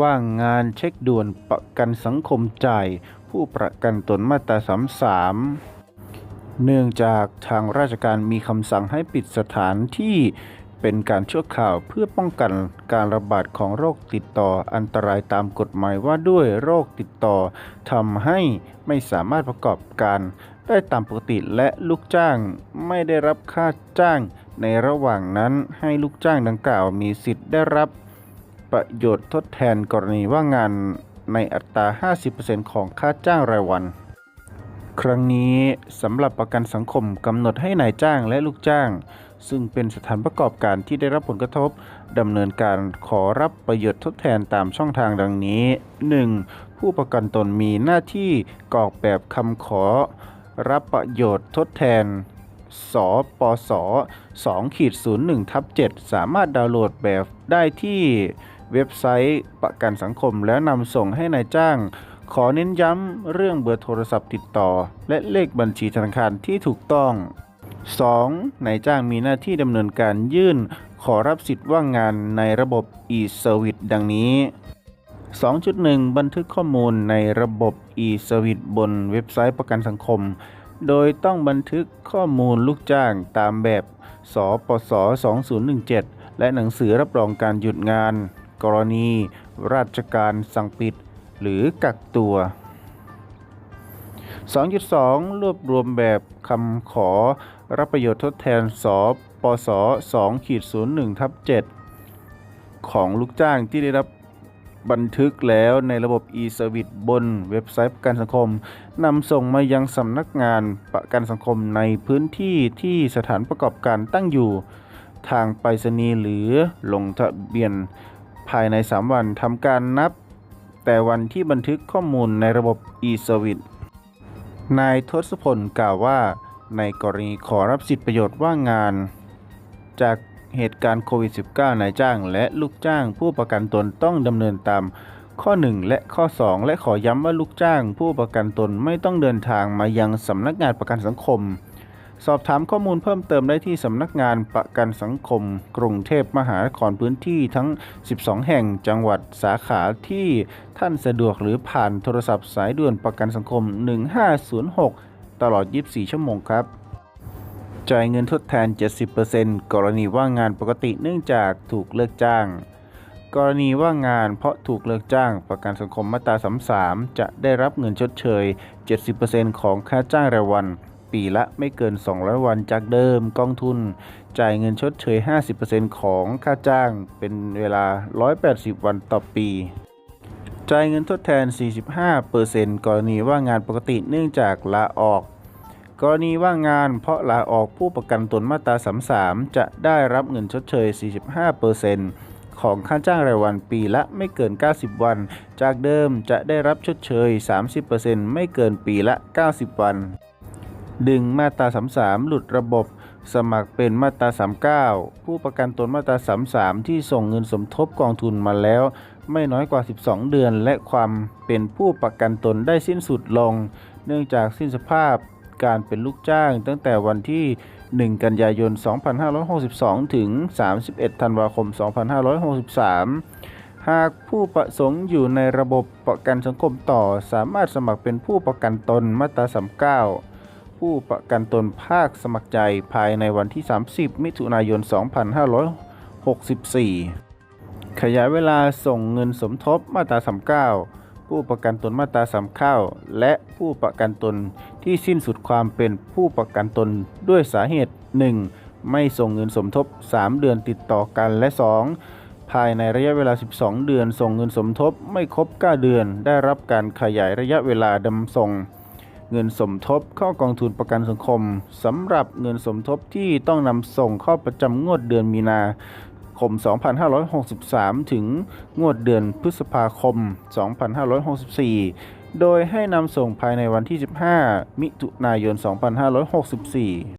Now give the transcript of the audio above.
ว่างงานเช็คด่วนประกันสังคมจ่ายผู้ประกันตนมาตรา33 เนื่องจากทางราชการมีคำสั่งให้ปิดสถานที่เป็นการชั่วคราวเพื่อป้องกันการระบาดของโรคติดต่ออันตรายตามกฎหมายว่าด้วยโรคติดต่อทำให้ไม่สามารถประกอบการได้ตามปกติและลูกจ้างไม่ได้รับค่าจ้างในระหว่างนั้นให้ลูกจ้างดังกล่าวมีสิทธิ์ได้รับ ประโยชน์ทดแทนกรณีว่างงานในอัตรา 50%ของค่าจ้างรายวัน ครั้งนี้สำหรับประกันสังคมกำหนดให้นายจ้างและลูกจ้าง ซึ่งเป็นสถานประกอบการที่ได้รับผลกระทบดำเนินการขอรับประโยชน์ทดแทนตามช่องทางดังนี้ 1. ผู้ประกันตนมีหน้าที่กรอกแบบคำขอ รับประโยชน์ทดแทนสปส2ขีด01ทับ7สามารถดาวน์โหลดแบบได้ที่ เว็บไซต์ประกันสังคมแล้วนำส่งให้นายจ้าง ขอเน้นย้ำเรื่องเบอร์โทรศัพท์ติดต่อ และเลขบัญชีธนาคารที่ถูกต้อง 2. นายจ้างมีหน้าที่ดำเนินการยื่น ขอรับสิทธิ์ว่างงานในระบบ e-service ดังนี้ 2.1 บันทึกข้อมูลในระบบ e-service บนเว็บไซต์ประกันสังคม โดยต้องบันทึกข้อมูลลูกจ้างตามแบบ สปส 2017 และหนังสือรับรองการหยุดงาน กรณี ราชการสั่งปิด หรือกักตัว 2.2 รวบรวมแบบคำขอ รับประโยชน์ทดแทนสปส2ขีด01ทับ7ของลูกจ้างที่ได้รับบันทึกแล้วในระบบ e-service บนเว็บไซต์ประกันสังคมนำส่งมายังสำนักงานประกันสังคมในพื้นที่ที่สถานประกอบการตั้งอยู่ ทางไปรษณีย์หรือลงทะเบียน ภายใน 3 วันทำการนับ แต่วันที่บันทึกข้อมูลในระบบ e-service นายทศพลกล่าวว่า ในกรณีขอรับสิทธิประโยชน์ว่างงาน จากเหตุการณ์โควิด -19 นายจ้าง และลูกจ้างผู้ประกันตนต้องดำเนินตามข้อ 1 และข้อ 2 และขอย้ำว่าลูกจ้าง ผู้ประกันตนไม่ต้องเดินทางมายังสำนักงานประกันสังคม สอบถามข้อมูลเพิ่มเติมได้ที่สำนักงานประกันสังคม กรุงเทพมหานครพื้นที่ทั้ง 12 แห่งจังหวัดสาขาที่ท่านสะดวกหรือผ่านโทรศัพท์สายด่วนประกันสังคม 1506 ตลอด 24 ชั่วโมงครับ จ่ายเงินทดแทน 70%กรณีว่างงานปกติเนื่องจากถูกเลิกจ้าง กรณีว่างงานเพราะถูกเลิกจ้าง ประกันสังคมมาตรา 33 จะได้รับเงินชดเชย 70%ของค่าจ้างรายวัน ปีละไม่เกิน 200 วันจากเดิมกองทุน จ่ายเงินชดเชย 50%ของค่าจ้างเป็นเวลา 180 วันต่อปี จ่ายเงินทดแทน 45%กรณีว่างงานปกติเนื่องจากลาออก กรณีว่างงานเพราะลาออกผู้ประกันตนมาตรา 33 จะได้รับเงินชดเชย 45%ของค่าจ้างรายวันปีละไม่เกิน 90 วัน จากเดิมจะได้รับชดเชย 30%ไม่เกินปีละ 90 วัน ดึงมาตรา 33 หลุดระบบสมัครเป็นมาตรา 39 ผู้ประกันตนมาตรา 33 ที่ส่งเงินสมทบกองทุนมาแล้ว ไม่น้อยกว่า 12 เดือน และความเป็นผู้ประกันตนได้สิ้นสุดลง เนื่องจากสิ้นสภาพการเป็นลูกจ้างตั้งแต่วันที่ 1 กันยายน 2562 ถึง 31 ธันวาคม 2563 หากผู้ประสงค์อยู่ในระบบประกันสังคมต่อ สามารถสมัครเป็นผู้ประกันตนมาตรา 39 ผู้ประกันตนภาคสมัครใจภายในวันที่ 30 มิถุนายน 2564 ขยายเวลาส่งเงินสมทบมาตรา 39 ผู้ประกันตนมาตรา 39 และผู้ประกันตนที่สิ้นสุดความเป็นผู้ประกันตนด้วยสาเหตุ 1. ไม่ส่งเงินสมทบ 3 เดือนติดต่อกันและ 2. ภายในระยะเวลา 12 เดือน ส่งเงินสมทบไม่ครบ 9 เดือน ได้รับการขยายระยะเวลาดำส่ง เงินสมทบเข้ากองทุนประกันสังคมสำหรับเงินสมทบที่ต้องนำส่งเข้าประจำงวดเดือนมีนาคม 2563 ถึงงวดเดือนพฤษภาคม 2564 โดยให้นำส่งภายในวันที่ 15 มิถุนายน 2564